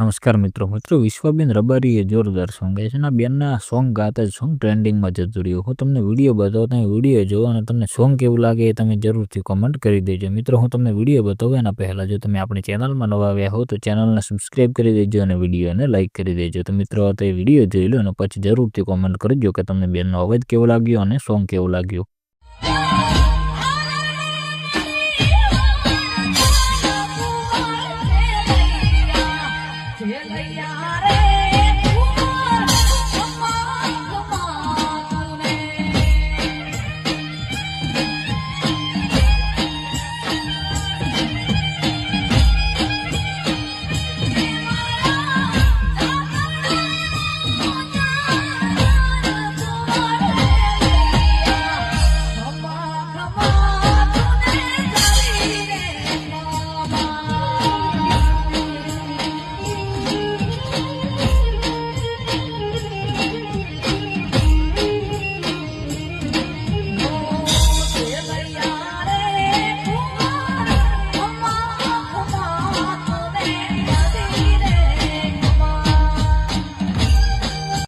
નમસ્કાર મિત્રો. મિત્રો, વિશ્વાબેન રબારીએ જોરદાર સોંગ ગાય છે અને આ બેનના સોંગ ગાતા જ સોંગ ટ્રેન્ડિંગમાં જતું રહ્યું. હું તમને વીડિયો બતાવો તમે વીડિયો જોવો અને તમને સોંગ કેવું લાગે એ તમે જરૂરથી કોમેન્ટ કરી દેજો. મિત્રો, હું તમને વીડિયો બતાવું એના પહેલાં જો તમે આપણી ચેનલમાં નવા આવ્યા હો તો ચેનલને સબસ્ક્રાઈબ કરી દેજો અને વિડીયોને લાઇક કરી દેજો. તો મિત્રો તે વીડિયો જોઈ લો અને પછી જરૂરથી કોમેન્ટ કરજો કે તમને બેનનો અવાજ કેવો લાગ્યો અને સોંગ કેવું લાગ્યું. 哎呀。